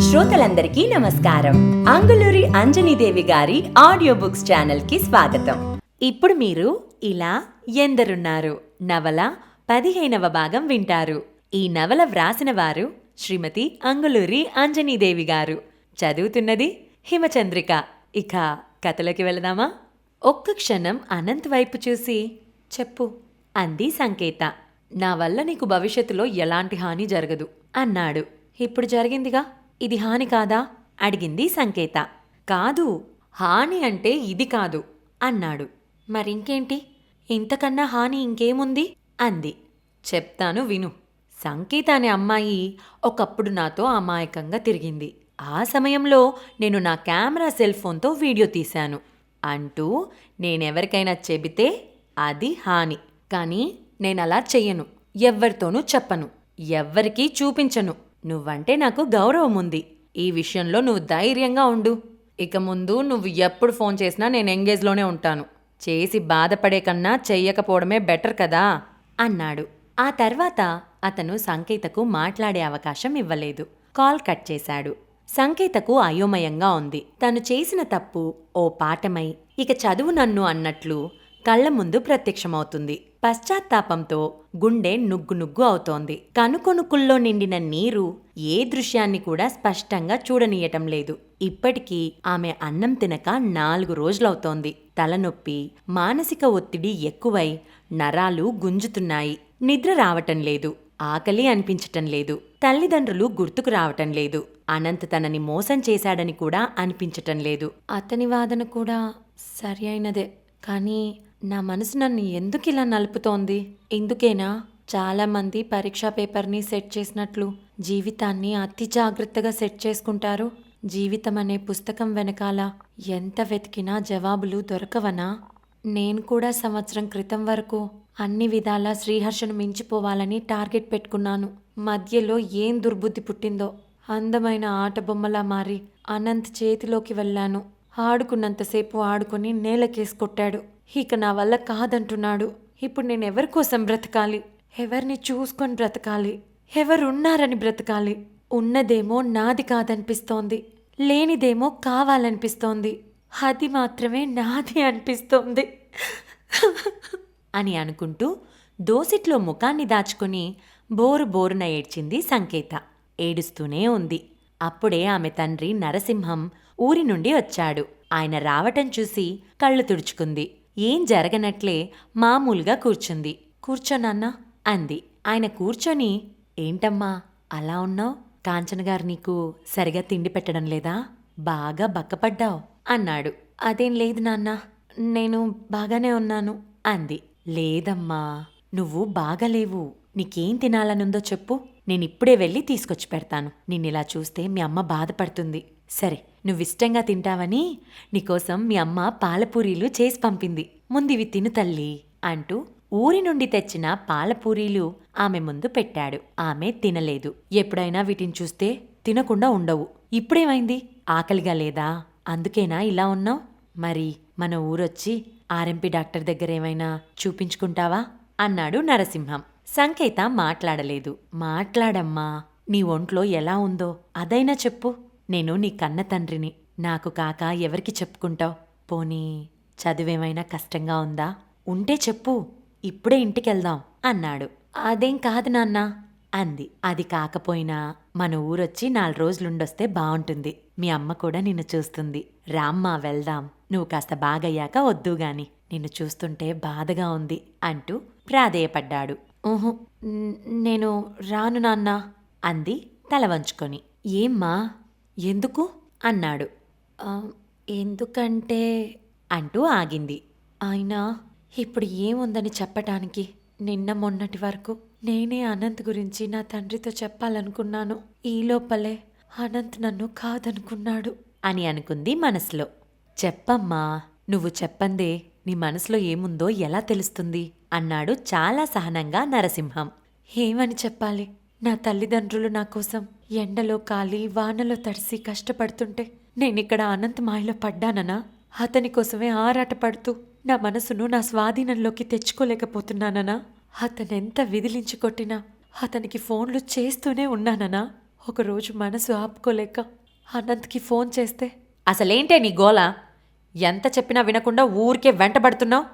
శ్రోతలందరికీ నమస్కారం. అంగులూరి అంజనీదేవి గారి ఆడియో బుక్స్ ఛానల్కి స్వాగతం. ఇప్పుడు మీరు ఇలా ఎందరున్నారు. నవల పదిహేనవ భాగం వింటారు. ఈ నవల వ్రాసిన వారు శ్రీమతి అంగులూరి అంజనీదేవి గారు. చదువుతున్నది హిమచంద్రిక. ఇక కథలోకి వెళదామా? ఒక్క క్షణం అనంత్ వైపు చూసి చెప్పు అంది సంకేత. నా వల్ల నీకు భవిష్యత్తులో ఎలాంటి హాని జరగదు అన్నాడు. ఇప్పుడు జరిగిందిగా? ఇది హాని కాదా? అడిగింది సంకేత. కాదు హాని అంటే ఇది కాదు అన్నాడు. మరింకేంటి? ఇంతకన్నా హాని ఇంకేముంది? అంది. చెప్తాను విను. సంకేత అనే అమ్మాయి ఒకప్పుడు నాతో అమాయకంగా తిరిగింది. ఆ సమయంలో నేను నా కెమెరా సెల్ ఫోన్తో వీడియో తీశాను. అంటూ నేనెవరికైనా చెబితే అది హాని. కానీ నేనలా చెయ్యను. ఎవ్వరితోనూ చెప్పను. ఎవ్వరికీ చూపించను. నువ్వంటే నాకు గౌరవం ఉంది ఈ విషయంలో నువ్వు ధైర్యంగా ఉండు. ఇక ముందు నువ్వు ఎప్పుడు ఫోన్ చేసినా నేను ఎంగేజ్లోనే ఉంటాను. చేసి బాధపడే కన్నా చెయ్యకపోవడమే బెటర్ కదా? అన్నాడు. ఆ తర్వాత అతను సంకేతకు మాట్లాడే అవకాశం ఇవ్వలేదు. కాల్ కట్ చేశాడు. సంకేతకు అయోమయంగా ఉంది. తను చేసిన తప్పు ఓ పాఠమై ఇక చదువు నన్ను అన్నట్లు కళ్ళ ముందు ప్రత్యక్షమవుతుంది. పశ్చాత్తాపంతో గుండె నుగ్గు నుగ్గు అవుతోంది. కనుకొనుకుల్లో నిండిన నీరు ఏ దృశ్యాన్ని కూడా స్పష్టంగా చూడనీయటం లేదు. ఇప్పటికీ ఆమె అన్నం తినక నాలుగు రోజులవుతోంది. తలనొప్పి మానసిక ఒత్తిడి ఎక్కువై నరాలు గుంజుతున్నాయి. నిద్ర రావటం లేదు. ఆకలి అనిపించటం లేదు. తల్లిదండ్రులు గుర్తుకు రావటం లేదు. అనంత్ తనని మోసం చేశాడని కూడా అనిపించటం లేదు. అతని వాదన కూడా సరి అయినదే. కానీ నా మనసు నన్ను ఎందుకు ఇలా నలుపుతోంది? ఎందుకేనా? చాలామంది పరీక్షా పేపర్ని సెట్ చేసినట్లు జీవితాన్ని అతి జాగ్రత్తగా సెట్ చేసుకుంటారు. జీవితం అనే పుస్తకం వెనకాల ఎంత వెతికినా జవాబులు దొరకవనా? నేను కూడా సంవత్సరం క్రితం వరకు అన్ని విధాలా శ్రీహర్షను మించిపోవాలని టార్గెట్ పెట్టుకున్నాను. మధ్యలో ఏం దుర్బుద్ధి పుట్టిందో? అందమైన ఆట బొమ్మలా మారి అనంత్ చేతిలోకి వెళ్ళాను. ఆడుకున్నంతసేపు ఆడుకుని నేలకేసి కొట్టాడు. ఇక నా వల్ల కాదంటున్నాడు. ఇప్పుడు నేను ఎవరి కోసం బ్రతకాలి? ఎవరిని చూసుకొని బ్రతకాలి? ఎవరున్నారని బ్రతకాలి? ఉన్నదేమో నాది కాదనిపిస్తోంది. లేనిదేమో కావాలనిపిస్తోంది. అది మాత్రమే నాది అనిపిస్తోంది. అని అనుకుంటూ దోసిట్లో ముఖాన్ని దాచుకుని బోరు బోరున ఏడ్చింది సంకేత. ఏడుస్తూనే ఉంది. అప్పుడే ఆమె తండ్రి నరసింహం ఊరి నుండి వచ్చాడు. ఆయన రావటం చూసి కళ్ళు తుడుచుకుంది. ఏం జరగనట్లే మామూలుగా కూర్చుంది. కూర్చోనన్నా అంది. ఆయన కూర్చొని ఏంటమ్మా అలా ఉన్నావు? కాంచన గారు నీకు సరిగా తిండి పెట్టడం లేదా? బాగా బక్కపడ్డావు? అన్నాడు. అదేం లేదు నాన్న నేను బాగానే ఉన్నాను అంది. లేదమ్మా నువ్వు బాగలేవు నీకేం తినాలనుందో చెప్పు. నేనిప్పుడే వెళ్ళి తీసుకొచ్చి పెడతాను. నిన్నిలా చూస్తే మీ అమ్మ బాధపడుతుంది. సరే నువ్విష్టంగా తింటావని నీకోసం మీ అమ్మ పాలపూరీలు చేసి పంపింది. ముందివి తిను తల్లి అంటూ ఊరి నుండి తెచ్చిన పాలపూరీలు ఆమె ముందు పెట్టాడు. ఆమె తినలేదు. ఎప్పుడైనా వీటిని చూస్తే తినకుండా ఉండవు. ఇప్పుడేమైంది? ఆకలిగా లేదా? అందుకేనా ఇలా ఉన్నావు? మరి మన ఊరొచ్చి ఆర్ఎంపీ డాక్టర్ దగ్గర ఏమైనా చూపించుకుంటావా? అన్నాడు నరసింహం. సంకేత మాట్లాడలేదు. మాట్లాడమ్మా నీ ఒంట్లో ఎలా ఉందో అదైనా చెప్పు. నేను నీ కన్న తండ్రిని. నాకు కాక ఎవరికి చెప్పుకుంటావు? పోనీ చదువేమైనా కష్టంగా ఉందా? ఉంటే చెప్పు. ఇప్పుడే ఇంటికెళ్దాం అన్నాడు. అదేం కాదు నాన్న అంది. అది కాకపోయినా మన ఊరొచ్చి నాలుగు రోజులుండొస్తే బావుంటుంది. మీ అమ్మ కూడా నిన్ను చూస్తుంది. రామ్మా వెళ్దాం. నువ్వు కాస్త బాగయ్యాక వద్దు గాని. నిన్ను చూస్తుంటే బాధగా ఉంది అంటూ ప్రాధేయపడ్డాడు. ఊహు నేను రాను నాన్న అంది తల వంచుకొని. ఏమ్మా? ఎందుకు? అన్నాడు. ఎందుకంటే అంటూ ఆగింది. అయినా ఇప్పుడు ఏముందని చెప్పటానికి? నిన్న మొన్నటి వరకు నేనే అనంత్ గురించి నా తండ్రితో చెప్పాలనుకున్నాను. ఈ లోపలే అనంత్ నన్ను కాదనుకున్నాడు అని అనుకుంది మనసులో. చెప్పమ్మా నువ్వు చెప్పందే నీ మనసులో ఏముందో ఎలా తెలుస్తుంది? అన్నాడు చాలా సహనంగా నరసింహం. ఏమని చెప్పాలి? నా తల్లిదండ్రులు నా కోసం ఎండలో కాలి వానలో తడిసి కష్టపడుతుంటే నేనిక్కడ అనంత్ మాయలో పడ్డాననా? అతని కోసమే ఆరాటపడుతూ నా మనసును నా స్వాధీనంలోకి తెచ్చుకోలేకపోతున్నాననా? అతనెంత విదిలించి కొట్టినా అతనికి ఫోన్లు చేస్తూనే ఉన్నాననా? ఒకరోజు మనసు ఆపుకోలేక అనంత్కి ఫోన్ చేస్తే అసలేంటే నీ గోల? ఎంత చెప్పినా వినకుండా ఊరికే వెంటబడుతున్నావు?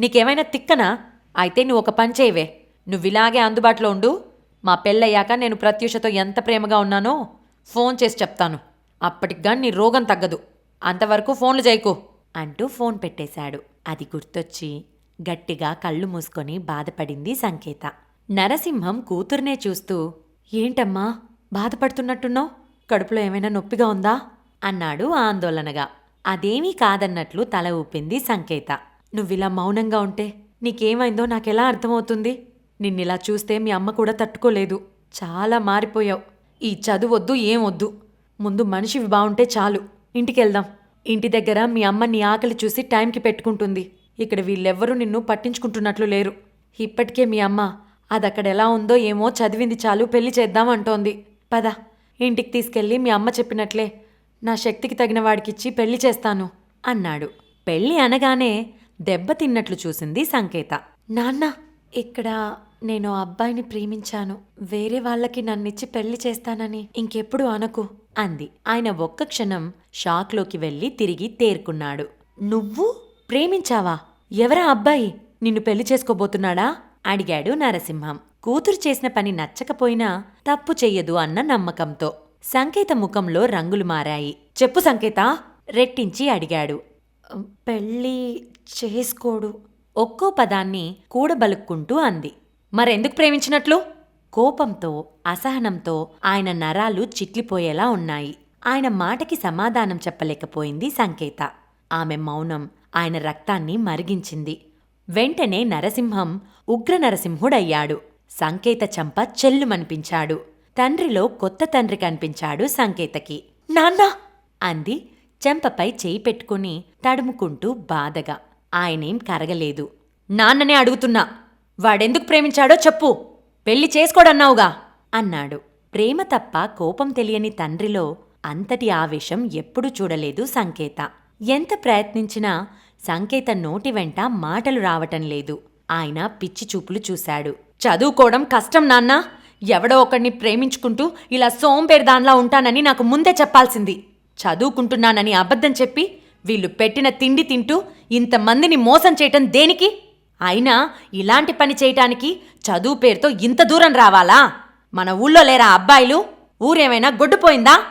నీకేమైనా తిక్కనా? అయితే నువ్వు ఒక పని చేయవే. నువ్వు ఇలాగే అందుబాటులో ఉండు. మా పెళ్ళయ్యాక నేను ప్రత్యూషతో ఎంత ప్రేమగా ఉన్నానో ఫోన్ చేసి చెప్తాను. అప్పటికి కానీ నీ రోగం తగ్గదు. అంతవరకు ఫోన్లు చేయకు. అంటూ ఫోన్ పెట్టేశాడు. అది గుర్తొచ్చి గట్టిగా కళ్ళు మూసుకొని బాధపడింది సంకేత. నరసింహం కూతుర్నే చూస్తూ ఏంటమ్మా బాధపడుతున్నట్టున్నావు? కడుపులో ఏమైనా నొప్పిగా ఉందా? అన్నాడు ఆందోళనగా. అదేమీ కాదన్నట్లు తల ఊపింది సంకేత. నువ్విలా మౌనంగా ఉంటే నీకేమైందో నాకెలా అర్థమవుతుంది? నిన్నిలా చూస్తే మీ అమ్మ కూడా తట్టుకోలేదు. చాలా మారిపోయావు. ఈ చదువొద్దు ఏం వద్దు. ముందు మనిషివి బావుంటే చాలు. ఇంటికెళ్దాం. ఇంటి దగ్గర మీ అమ్మ నీ ఆకలి చూసి టైంకి పెట్టుకుంటుంది. ఇక్కడ వీళ్ళెవ్వరూ నిన్ను పట్టించుకుంటున్నట్లు లేరు. ఇప్పటికే మీ అమ్మ అదక్కడ ఎలా ఉందో ఏమో చదివింది చాలు పెళ్ళి చేద్దాం అంటోంది. పద ఇంటికి తీసుకెళ్ళి మీ అమ్మ చెప్పినట్లే నా శక్తికి తగిన వాడికిచ్చి పెళ్ళి చేస్తాను అన్నాడు. పెళ్ళి అనగానే దెబ్బతిన్నట్లు చూసింది సంకేత. నాన్న ఇక్కడ నేను ఆ అబ్బాయిని ప్రేమించాను. వేరే వాళ్ళకి నన్నిచ్చి పెళ్ళి చేస్తానని. ఇంకెప్పుడు అనకు అంది. ఆయన ఒక్క క్షణం షాక్లోకి వెళ్ళి తిరిగి తేరుకున్నాడు. నువ్వు ప్రేమించావా? ఎవరా అబ్బాయి? నిన్ను పెళ్ళి చేసుకోబోతున్నాడా? అడిగాడు నరసింహం. కూతురు చేసిన పని నచ్చకపోయినా తప్పు చెయ్యదు అన్న నమ్మకంతో. సంకేత ముఖంలో రంగులు మారాయి. చెప్పు సంకేత రెట్టించి అడిగాడు. పెళ్ళి చేసుకోడు. ఒక్కో పదాన్ని కూడబలుక్కుంటూ అంది. మరెందుకు ప్రేమించినట్లు? కోపంతో అసహనంతో ఆయన నరాలు చిట్లిపోయేలా ఉన్నాయి. ఆయన మాటకి సమాధానం చెప్పలేకపోయింది సంకేత. ఆమె మౌనం ఆయన రక్తాన్ని మరిగించింది. వెంటనే నరసింహం ఉగ్ర నరసింహుడయ్యాడు. సంకేత చంప చెల్లుమనిపించాడు. తండ్రిలో కొత్త తండ్రి కనిపించాడు సంకేతకి. నాన్నా! అంది. చెంపపై చేయి పెట్టుకుని తడుముకుంటూ బాధగా. ఆయనేం కరగలేదు. నాన్ననే అడుగుతున్నా! వాడెందుకు ప్రేమించాడో చెప్పు. పెళ్ళి చేసుకోడన్నావుగా. అన్నాడు. ప్రేమ తప్ప కోపం తెలియని తండ్రిలో అంతటి ఆవేశం ఎప్పుడూ చూడలేదు సంకేత. ఎంత ప్రయత్నించినా సంకేత నోటి వెంట మాటలు రావటం లేదు. ఆయన పిచ్చి చూపులు చూశాడు. చదువుకోవడం కష్టం నాన్నా. ఎవడో ఒకడిని ప్రేమించుకుంటూ ఇలా సోంపేరదాన్లా ఉంటానని నాకు ముందే చెప్పాల్సింది. చదువుకుంటున్నానని అబద్ధం చెప్పి వీళ్ళు పెట్టిన తిండి తింటూ ఇంతమందిని మోసం చేయటం దేనికి? అయినా ఇలాంటి పని చేయటానికి చదువు పేరుతో ఇంత దూరం రావాలా? మన ఊళ్ళో లేరా అబ్బాయిలు? ఊరేమైనా గొడ్డుపోయిందా?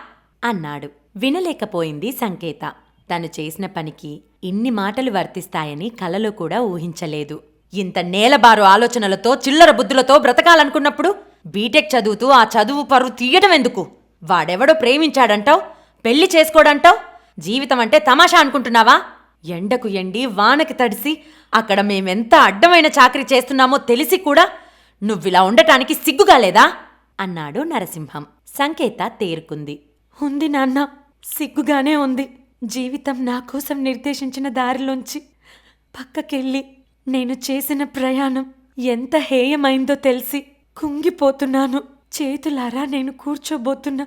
అన్నాడు. వినలేకపోయింది సంకేత. తను చేసిన పనికి ఇన్ని మాటలు వర్తిస్తాయని కలలో కూడా ఊహించలేదు. ఇంత నేలబారు ఆలోచనలతో చిల్లర బుద్ధులతో బ్రతకాలనుకున్నప్పుడు బీటెక్ చదువుతూ ఆ చదువు పరువు తీయడం ఎందుకు? వాడెవడో ప్రేమించాడంటావు? పెళ్ళి చేసుకోడంటావు? జీవితం అంటే తమాషా అనుకుంటున్నావా? ఎండకు ఎండి వానకి తడిసి అక్కడ మేమెంత అడ్డమైన చాకరీ చేస్తున్నామో తెలిసి కూడా నువ్విలా ఉండటానికి సిగ్గుగా లేదా? అన్నాడు నరసింహం. సంకేత తేరుకుంది. ఉంది నాన్న సిగ్గుగానే ఉంది. జీవితం నా కోసం నిర్దేశించిన దారిలోంచి పక్కకెళ్ళి నేను చేసిన ప్రయాణం ఎంత హేయమైందో తెలిసి కుంగిపోతున్నాను. చేతులారా నేను కూర్చోబోతున్న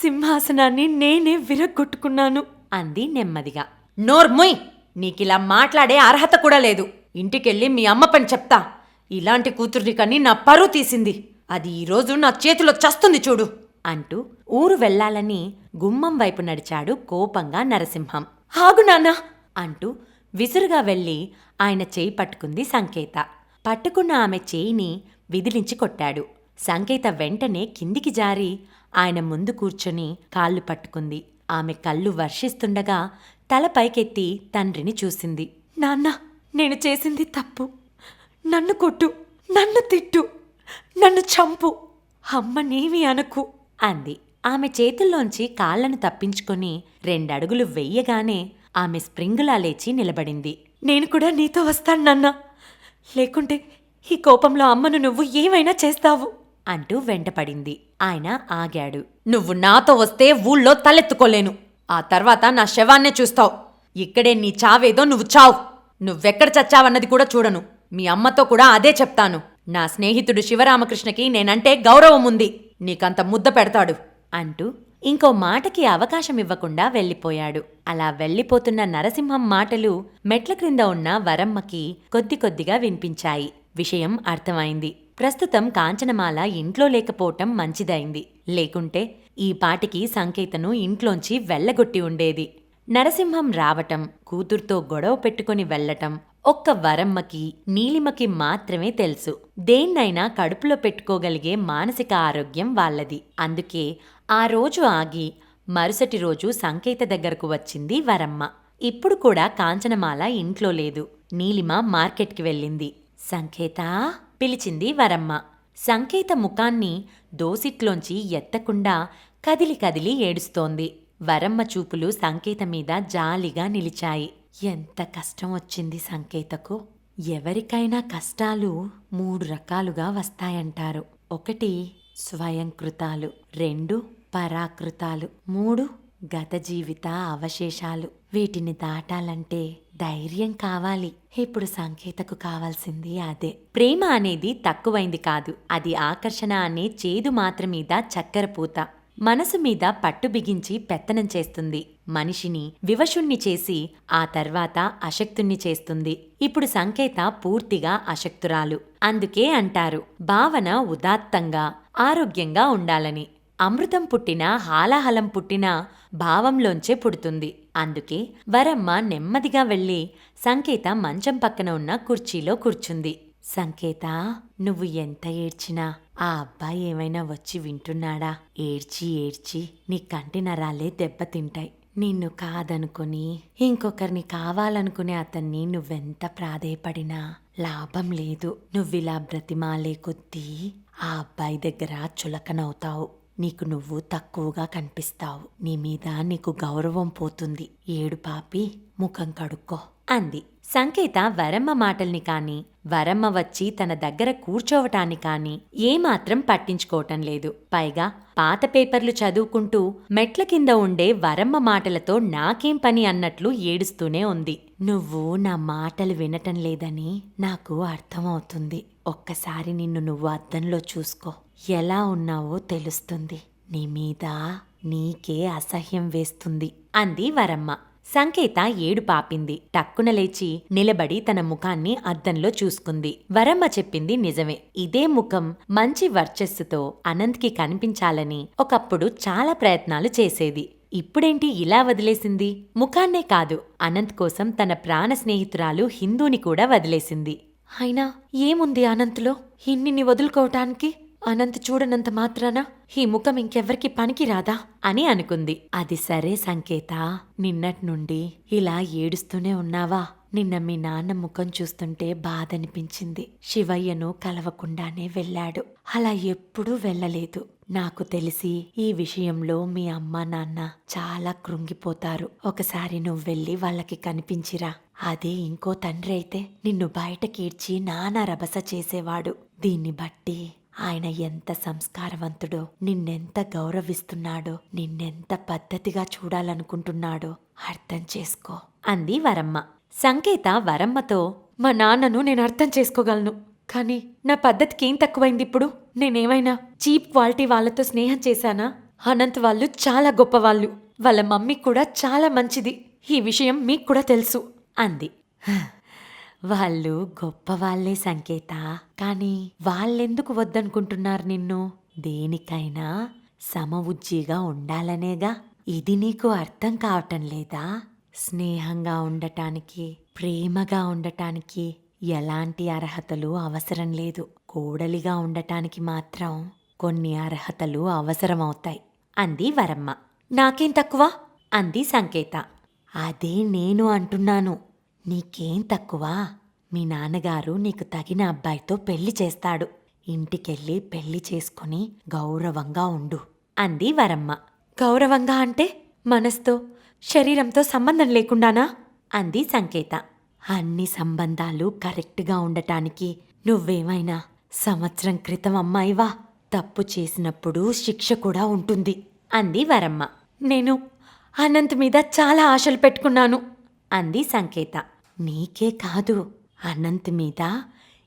సింహాసనాన్ని నేనే విరగ్గొట్టుకున్నాను అంది నెమ్మదిగా. నోర్ముయ్! నీకిలా మాట్లాడే అర్హత కూడా లేదు. ఇంటికెళ్ళి మీ అమ్మ పని చెప్తా. ఇలాంటి కూతుర్ని కని నా పరువు తీసింది. అది ఈరోజు నా చేతిలో చస్తుంది చూడు అంటూ ఊరు వెళ్ళాలని గుమ్మం వైపు నడిచాడు కోపంగా నరసింహం. ఆగు నాన్నా అంటూ విసురుగా వెళ్ళి ఆయన చేయి పట్టుకుంది సంకేత. పట్టుకున్న ఆమె చేయిని విదిలించి కొట్టాడు. సంకేత వెంటనే కిందికి జారి ఆయన ముందు కూర్చొని కాళ్ళు పట్టుకుంది. ఆమె కళ్ళు వర్షిస్తుండగా తల పైకెత్తి తండ్రిని చూసింది. నాన్న నేను చేసింది తప్పు. నన్ను కొట్టు. నన్ను తిట్టు. నన్ను చంపు. అమ్మనేమి అనకు అంది. ఆమె చేతుల్లోంచి కాళ్ళను తప్పించుకొని రెండడుగులు వెయ్యగానే ఆమె స్ప్రింగులా లేచి నిలబడింది. నేను కూడా నీతో వస్తాను నాన్న. లేకుంటే ఈ కోపంలో అమ్మను నువ్వు ఏమైనా చేస్తావు? అంటూ వెంటపడింది. ఆయన ఆగాడు. నువ్వు నాతో వస్తే ఊళ్ళో తలెత్తుకోలేను. ఆ తర్వాత నా శవాన్నే చూస్తావు. ఇక్కడే నీ చావేదో నువ్వు చావు. నువ్వెక్కడ చచ్చావన్నది కూడా చూడను. మీ అమ్మతో కూడా అదే చెప్తాను. నా స్నేహితుడు శివరామకృష్ణకి నేనంటే గౌరవం ఉంది. నీకంత ముద్ద పెడతాడు. అంటూ ఇంకో మాటకి అవకాశం ఇవ్వకుండా వెళ్ళిపోయాడు. అలా వెళ్ళిపోతున్న నరసింహం మాటలు మెట్ల క్రింద ఉన్న వరమ్మకి కొద్ది కొద్దిగా వినిపించాయి. విషయం అర్థమైంది. ప్రస్తుతం కాంచనమాల ఇంట్లో లేకపోవటం మంచిదైంది. లేకుంటే ఈ పాటికి సంకేతను ఇంట్లోంచి వెళ్ళగొట్టి ఉండేది. నరసింహం రావటం కూతుర్తో గొడవ పెట్టుకుని వెళ్ళటం ఒక్క వరమ్మకి నీలిమకి మాత్రమే తెలుసు. దేన్నైనా కడుపులో పెట్టుకోగలిగే మానసిక ఆరోగ్యం వాళ్ళది. అందుకే ఆ రోజు ఆగి మరుసటి రోజు సంకేత దగ్గరకు వచ్చింది వరమ్మ. ఇప్పుడు కూడా కాంచనమాల ఇంట్లో లేదు. నీలిమ మార్కెట్కి వెళ్ళింది. సంకేత? పిలిచింది వరమ్మ. సంకేత ముఖాన్ని దోసిట్లోంచి ఎత్తకుండా కదిలి కదిలి ఏడుస్తోంది. వరమ్మ చూపులు సంకేత మీద జాలిగా నిలిచాయి. ఎంత కష్టం వచ్చింది సంకేతకు. ఎవరికైనా కష్టాలు మూడు రకాలుగా వస్తాయంటారు. ఒకటి స్వయంకృతాలు రెండు పరాకృతాలు మూడు గత జీవిత అవశేషాలు వీటిని దాటాలంటే ధైర్యం కావాలి. ఇప్పుడు సంకేతకు కావాల్సింది అదే. ప్రేమ అనేది తక్కువైంది కాదు. అది ఆకర్షణ అనే చేదు మాత్ర మీద చక్కెర పూత. మనసు మీద పట్టు బిగించి పెత్తనం చేస్తుంది. మనిషిని వివశుణ్ణి చేసి ఆ తర్వాత అశక్తుణ్ణి చేస్తుంది. ఇప్పుడు సంకేత పూర్తిగా అశక్తురాలు. అందుకే అంటారు భావన ఉదాత్తంగా ఆరోగ్యంగా ఉండాలని. అమృతం పుట్టినా హాలాహలం పుట్టినా భావంలోంచే పుడుతుంది. అందుకే వరమ్మ నెమ్మదిగా వెళ్ళి సంకేత మంచం పక్కన ఉన్న కుర్చీలో కూర్చుంది. సంకేత నువ్వు ఎంత ఏడ్చినా ఆ అబ్బాయి ఏమైనా వచ్చి వింటున్నాడా? ఏడ్చి ఏడ్చి నీ కంటి నరాలే దెబ్బతింటాయి. నిన్ను కాదనుకుని ఇంకొకరిని కావాలనుకునే అతన్ని నువ్వెంత ప్రాధేయపడినా లాభం లేదు. నువ్విలా బ్రతిమాలే కొద్దీ ఆ అబ్బాయి దగ్గర చులకనవుతావు. నీకు నువ్వు తక్కువగా కనిపిస్తావు. నీ మీద నీకు గౌరవం పోతుంది. ఏడు పాపి ముఖం కడుక్కో అంది. సంకేత వరమ్మ మాటల్ని కాని వరమ్మ వచ్చి తన దగ్గర కూర్చోవటాన్ని కాని ఏమాత్రం పట్టించుకోవటం లేదు. పైగా పాత పేపర్లు చదువుకుంటూ మెట్ల కింద ఉండే వరమ్మ మాటలతో నాకేం పని అన్నట్లు ఏడుస్తూనే ఉంది. నువ్వు నా మాటలు వినటం లేదని నాకు అర్థమవుతుంది. ఒక్కసారి నిన్ను నువ్వు అద్దంలో చూసుకో. ఎలా ఉన్నావో తెలుస్తుంది. నీ మీద నీకే అసహ్యం వేస్తుంది అంది వరమ్మ. సంకేత ఏడు పాపింది. టక్కున లేచి నిలబడి తన ముఖాన్ని అద్దంలో చూసుకుంది. వరమ్మ చెప్పింది నిజమే. ఇదే ముఖం మంచి వర్చస్సుతో అనంత్కి కనిపించాలని ఒకప్పుడు చాలా ప్రయత్నాలు చేసేది. ఇప్పుడేంటి ఇలా వదిలేసింది? ముఖాన్నే కాదు అనంత్ కోసం తన ప్రాణ స్నేహితురాలు హిందూని కూడా వదిలేసింది. అయినా ఏముంది అనంత్లో? ఇన్నిన్ని వదులుకోవటానికి? అనంత్ చూడనంత మాత్రాన ఈ ముఖం ఇంకెవ్వరికి పనికి రాదా అని అనుకుంది. అది సరే సంకేత నిన్నటి నుండి ఇలా ఏడుస్తూనే ఉన్నావా? నిన్న మీ నాన్న ముఖం చూస్తుంటే బాధనిపించింది. శివయ్యను కలవకుండానే వెళ్ళాడు. అలా ఎప్పుడూ వెళ్ళలేదు. నాకు తెలిసి ఈ విషయంలో మీ అమ్మ నాన్న చాలా కృంగిపోతారు. ఒకసారి నువ్వు వెళ్ళి వాళ్ళకి కనిపించిరా. అదే ఇంకో తండ్రి అయితే నిన్ను బయటకీడ్చి నానా రభస చేసేవాడు. దీన్ని బట్టి ఆయన ఎంత సంస్కారవంతుడో నిన్నెంత గౌరవిస్తున్నాడో నిన్నెంత పద్ధతిగా చూడాలనుకుంటున్నాడో అర్థం చేసుకో అంది వరమ్మ. సంకేత వరమ్మతో మా నాన్నను నేను అర్థం చేసుకోగలను కానీ నా పద్ధతికి ఏం తక్కువైంది ఇప్పుడు? నేనేమైనా చీప్ క్వాలిటీ వాళ్ళతో స్నేహం చేశానా? అనంత్ వాళ్ళు చాలా గొప్పవాళ్ళు వాళ్ళ మమ్మీ కూడా చాలా మంచిది ఈ విషయం మీకు కూడా తెలుసు అంది. వాళ్ళు గొప్పవాళ్ళే సంకేత. కానీ వాళ్ళెందుకు వద్దనుకుంటున్నారు నిన్ను? దేనికైనా సమవుజ్జిగా ఉండాలనేగా. ఇది నీకు అర్థం కావటం లేదా? స్నేహంగా ఉండటానికి ప్రేమగా ఉండటానికి ఎలాంటి అర్హతలు అవసరం లేదు. కోడలిగా ఉండటానికి మాత్రం కొన్ని అర్హతలు అవసరమవుతాయి. అంది వరమ్మ. నాకేం తక్కువ? అంది సంకేత. అదే నేను అంటున్నాను. నీకేం తక్కువ? మీ నాన్నగారు నీకు తగిన అబ్బాయితో పెళ్ళి చేస్తాడు. ఇంటికెళ్ళి పెళ్ళి చేసుకుని గౌరవంగా ఉండు అంది వరమ్మ. గౌరవంగా అంటే మనస్తో శరీరంతో సంబంధం లేకుండానా? అంది సంకేత. అన్ని సంబంధాలు కరెక్ట్గా ఉండటానికి నువ్వేమైనా సంవత్సరం క్రితం అమ్మాయివా? తప్పు చేసినప్పుడు శిక్ష కూడా ఉంటుంది అంది వరమ్మ. నేను అనంత్ మీద చాలా ఆశలు పెట్టుకున్నాను అంది సంకేత. నీకే కాదు. అనంత్ మీద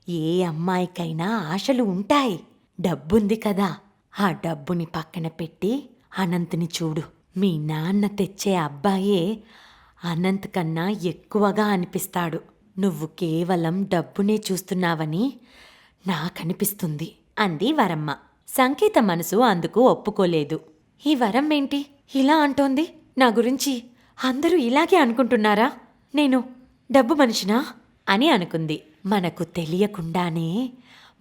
ఏ అమ్మాయికైనా ఆశలు ఉంటాయి. డబ్బుంది కదా. ఆ డబ్బుని పక్కన పెట్టి అనంత్ని చూడు. మీ నాన్న తెచ్చే అబ్బాయే అనంత్ కన్నా ఎక్కువగా అనిపిస్తాడు. నువ్వు కేవలం డబ్బునే చూస్తున్నావని నాకనిపిస్తుంది అంది వరమ్మ. సంకేత మనసు అందుకు ఒప్పుకోలేదు. ఈ వరం ఏంటి ఇలా అంటోంది? నా గురించి అందరూ ఇలాగే అనుకుంటున్నారా? నేను డబ్బు మనిషినా? అని అనుకుంది. మనకు తెలియకుండానే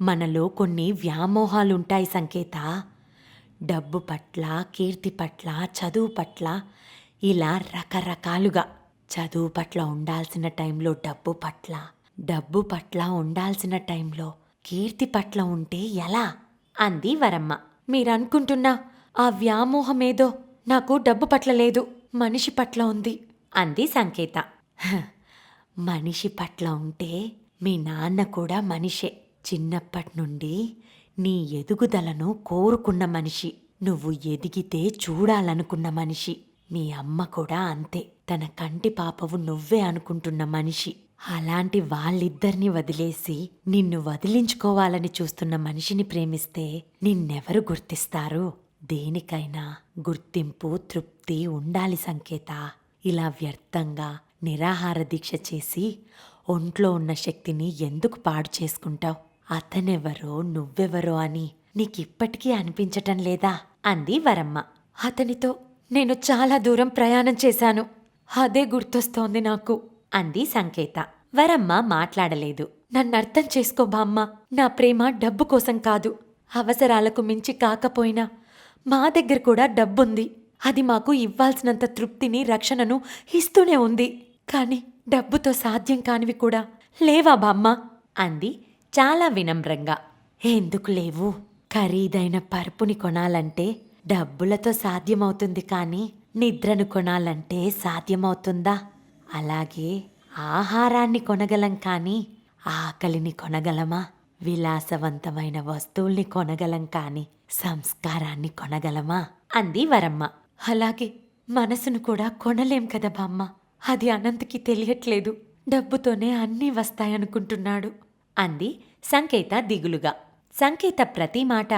మనలో కొన్ని వ్యామోహాలుంటాయి సంకేత. డబ్బు పట్ల కీర్తి పట్ల చదువు పట్ల ఇలా రకరకాలుగా. చదువు పట్ల ఉండాల్సిన టైంలో డబ్బు పట్ల డబ్బు పట్ల ఉండాల్సిన టైంలో కీర్తి పట్ల ఉంటే ఎలా? అంది వరమ్మ. మీరనుకుంటున్నా ఆ వ్యామోహమేదో నాకు డబ్బు పట్ల లేదు మనిషి పట్ల ఉంది అంది సంకేత. "హ, మనిషి పట్ల ఉంటే మీ నాన్న కూడా మనిషే. చిన్నప్పటి నుండి నీ ఎదుగుదలను కోరుకున్న మనిషి. నువ్వు ఎదిగితే చూడాలనుకున్న మనిషి. మీ అమ్మ కూడా అంతే. తన కంటి పాపవు నువ్వే అనుకుంటున్న మనిషి. అలాంటి వాళ్ళిద్దరిని వదిలేసి నిన్ను వదిలించుకోవాలని చూస్తున్న మనిషిని ప్రేమిస్తే నిన్నెవరు గుర్తిస్తారు? దేనికైనా గుర్తింపు తృప్తి ఉండాలి సంకేత. ఇలా వ్యర్థంగా నిరాహార దీక్ష చేసి ఒంట్లో ఉన్న శక్తిని ఎందుకు పాడు చేసుకుంటావు? అతనెవరో నువ్వెవరో అని నీకిప్పటికీ అనిపించటం లేదా? అంది వరమ్మ. అతనితో నేను చాలా దూరం ప్రయాణం చేశాను. అదే గుర్తొస్తోంది నాకు అంది సంకేత. వరమ్మ మాట్లాడలేదు. నన్నర్థం చేసుకో బామ్మ నా ప్రేమ డబ్బు కోసం కాదు. అవసరాలకు మించి కాకపోయినా మా దగ్గర కూడా డబ్బుంది. అది మాకు ఇవ్వాల్సినంత తృప్తిని రక్షణను ఇస్తూనే ఉంది. కాని డబ్బుతో సాధ్యం కానివి కూడా లేవా బామ్మ? అంది చాలా వినమ్రంగా. ఎందుకు లేవు? ఖరీదైన పరుపుని కొనాలంటే డబ్బులతో సాధ్యమవుతుంది కానీ నిద్రను కొనాలంటే సాధ్యమవుతుందా? అలాగే ఆహారాన్ని కొనగలం కానీ ఆకలిని కొనగలమా? విలాసవంతమైన వస్తువుల్ని కొనగలం కాని సంస్కారాన్ని కొనగలమా? అంది వరమ్మ. అలాగే మనసును కూడా కొనలేం కదా బామ్మ. అది అనంత్కి తెలియట్లేదు. డబ్బుతోనే అన్నీ వస్తాయనుకుంటున్నాడు. అంది సంకేత దిగులుగా. సంకేత ప్రతి మాట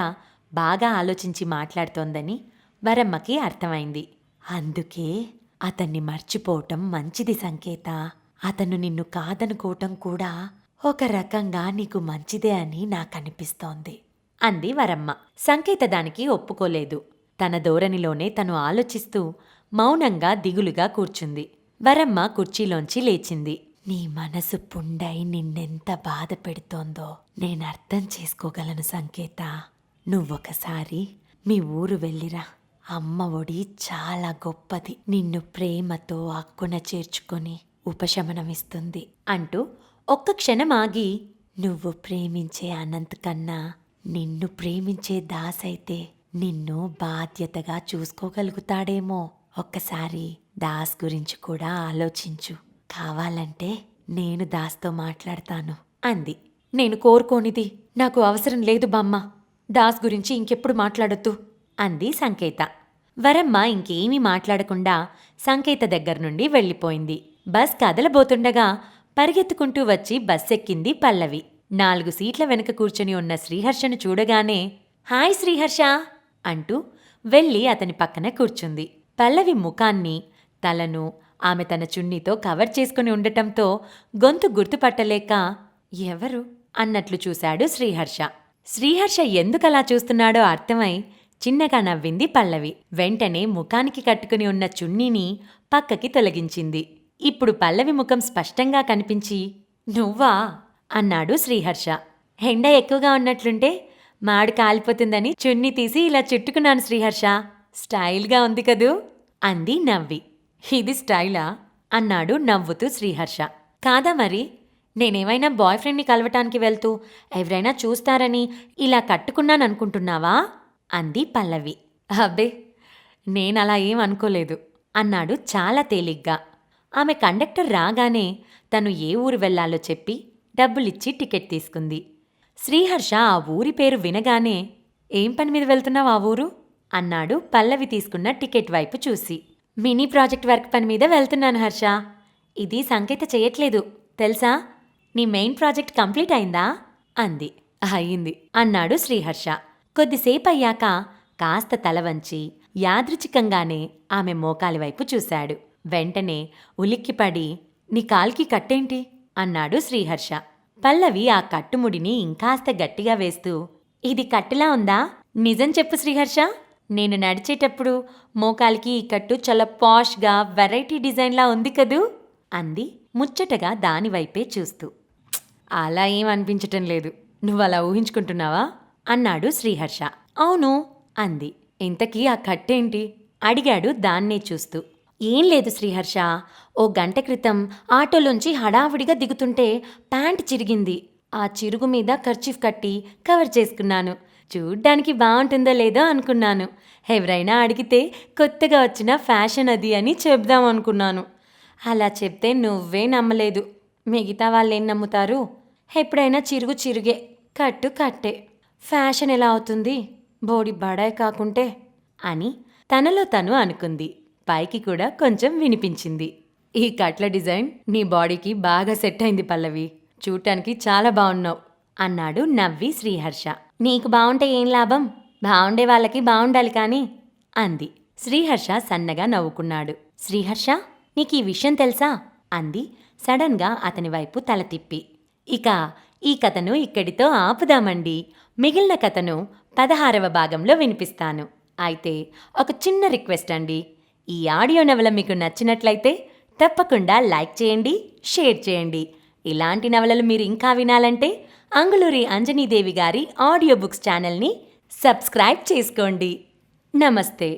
బాగా ఆలోచించి మాట్లాడుతోందని వరమ్మకి అర్థమైంది. అందుకే అతన్ని మర్చిపోవటం మంచిది సంకేత. అతను నిన్ను కాదనుకోవటం కూడా ఒక రకంగా నీకు మంచిదే అని నాకనిపిస్తోంది. అంది వరమ్మ. సంకేత దానికి ఒప్పుకోలేదు. తన ధోరణిలోనే తను ఆలోచిస్తూ మౌనంగా దిగులుగా కూర్చుంది. వరమ్మ కుర్చీలోంచి లేచింది. నీ మనసు పుండై నిన్నెంత బాధ పెడుతోందో నేనర్థం చేసుకోగలను సంకేత. నువ్వొకసారి మీ ఊరు వెళ్ళిరా. అమ్మ ఒడి చాలా గొప్పది. నిన్ను ప్రేమతో అక్కున చేర్చుకొని ఉపశమనమిస్తుంది అంటూ ఒక్క క్షణం ఆగి నువ్వు ప్రేమించే అనంత్ కన్నా నిన్ను ప్రేమించే దాసైతే నిన్ను బాధ్యతగా చూసుకోగలుగుతాడేమో. ఒక్కసారి దాస్ గురించి కూడా ఆలోచించు. కావాలంటే నేను దాస్తో మాట్లాడతాను అంది. నేను కోరుకోనిది నాకు అవసరం లేదు బామ్మ. దాస్ గురించి ఇంకెప్పుడు మాట్లాడొద్దు అంది సంకేత. వరమ్మ ఇంకేమీ మాట్లాడకుండా సంకేత దగ్గర నుండి వెళ్ళిపోయింది. బస్ కదలబోతుండగా పరిగెత్తుకుంటూ వచ్చి బస్ ఎక్కింది పల్లవి. నాలుగు సీట్ల వెనక కూర్చొని ఉన్న శ్రీహర్షను చూడగానే హాయ్ శ్రీహర్ష! అంటూ వెళ్ళి అతని పక్కన కూర్చుంది. పల్లవి ముఖాన్ని తలను ఆమె తన చున్నీతో కవర్ చేసుకుని ఉండటంతో గొంతు గుర్తుపట్టలేక ఎవరు? అన్నట్లు చూశాడు శ్రీహర్ష. శ్రీహర్ష ఎందుకలా చూస్తున్నాడో అర్థమై చిన్నగా నవ్వింది పల్లవి. వెంటనే ముఖానికి కట్టుకుని ఉన్న చున్నీని పక్కకి తొలగించింది. ఇప్పుడు పల్లవి ముఖం స్పష్టంగా కనిపించి నువ్వా? అన్నాడు శ్రీహర్ష. ఎండ ఎక్కువగా ఉన్నట్లుంటే మాడు కాలిపోతుందని చున్నీ తీసి ఇలా చుట్టుకున్నాను శ్రీహర్ష. స్టైల్గా ఉంది కదూ? అంది నవ్వి. ఇది స్టైలా? అన్నాడు నవ్వుతూ శ్రీహర్ష. కాదా మరి? నేనేమైనా బాయ్ ఫ్రెండ్ని కలవటానికి వెళ్తూ ఎవరైనా చూస్తారని ఇలా కట్టుకున్నాననుకుంటున్నావా అంది పల్లవి. అబ్బే నేనలా ఏం అనుకోలేదు అన్నాడు చాలా తేలిగ్గా. ఆమె కండక్టర్ రాగానే తను ఏ ఊరు వెళ్ళాలో చెప్పి డబ్బులిచ్చి టికెట్ తీసుకుంది. శ్రీహర్ష ఆ ఊరి పేరు వినగానే ఏం పని మీద వెళ్తున్నావు ఆ ఊరు? అన్నాడు పల్లవి తీసుకున్న టికెట్ వైపు చూసి. మినీ ప్రాజెక్ట్ వర్క్ పని మీద వెళ్తున్నాను హర్ష. ఇది సంకేత చేయట్లేదు. తెలుసా? నీ మెయిన్ ప్రాజెక్ట్ కంప్లీట్ అయిందా? అంది. అయింది అన్నాడు శ్రీహర్ష. కొద్దిసేపు అయ్యాక కాస్త తల వంచి యాదృచ్ఛికంగానే ఆమె మోకాలి వైపు చూశాడు. వెంటనే ఉలిక్కిపడి నీ కాల్కి కట్టేంటి? అన్నాడు శ్రీహర్ష. పల్లవి ఆ కట్టుముడిని ఇంకాస్త గట్టిగా వేస్తూ ఇది కట్టులా ఉందా? నిజం చెప్పు శ్రీహర్ష. నేను నడిచేటప్పుడు మోకాలికి ఈ కట్టు చాలా పాష్గా వెరైటీ డిజైన్లా ఉంది కదూ? అంది ముచ్చటగా దానివైపే చూస్తూ. అలా ఏం అనిపించటం లేదు. నువ్వు అలా ఊహించుకుంటున్నావా? అన్నాడు శ్రీహర్ష. అవును అంది. ఇంతకీ ఆ కట్టేంటి? అడిగాడు దాన్నే చూస్తూ. ఏం లేదు శ్రీహర్ష. ఓ గంట క్రితం ఆటోలోంచి హడావుడిగా దిగుతుంటే ప్యాంట్ చిరిగింది. ఆ చిరుగు మీద కర్చీఫ్ కట్టి కవర్ చేసుకున్నాను. చూడ్డానికి బాగుంటుందో లేదో అనుకున్నాను. ఎవరైనా అడిగితే కొత్తగా వచ్చిన ఫ్యాషన్ అది అని చెప్దాం అనుకున్నాను. అలా చెప్తే నువ్వే నమ్మలేదు. మిగతా వాళ్ళు ఏం నమ్ముతారు? ఎప్పుడైనా చిరుగు చిరుగే కట్టు కట్టే. ఫ్యాషన్ ఎలా అవుతుంది? బోడి బడాయి కాకుంటే అని తనలో తను అనుకుంది. పైకి కూడా కొంచెం వినిపించింది. ఈ కట్ల డిజైన్ నీ బాడీకి బాగా సెట్ అయింది పల్లవి. చూడటానికి చాలా బాగున్నావు అన్నాడు నవ్వి శ్రీహర్ష. నీకు బాగుంటే ఏం లాభం? బాగుండే వాళ్ళకి బాగుండాలి కానీ అంది. శ్రీహర్ష సన్నగా నవ్వుకున్నాడు. శ్రీహర్ష నీకు ఈ విషయం తెలుసా? అంది సడన్గా అతని వైపు తల తిప్పి. ఇక ఈ కథను ఇక్కడితో ఆపుదామండి. మిగిలిన కథను పదహారవ భాగంలో వినిపిస్తాను. అయితే ఒక చిన్న రిక్వెస్ట్ అండి. ఈ ఆడియో నవల మీకు నచ్చినట్లయితే తప్పకుండా లైక్ చేయండి షేర్ చేయండి. ఇలాంటి నవలలు మీరు ఇంకా వినాలంటే అంగుళూరి అంజనీదేవి గారి ఆడియో బుక్స్ ఛానల్ని సబ్స్క్రైబ్ చేసుకోండి. నమస్తే.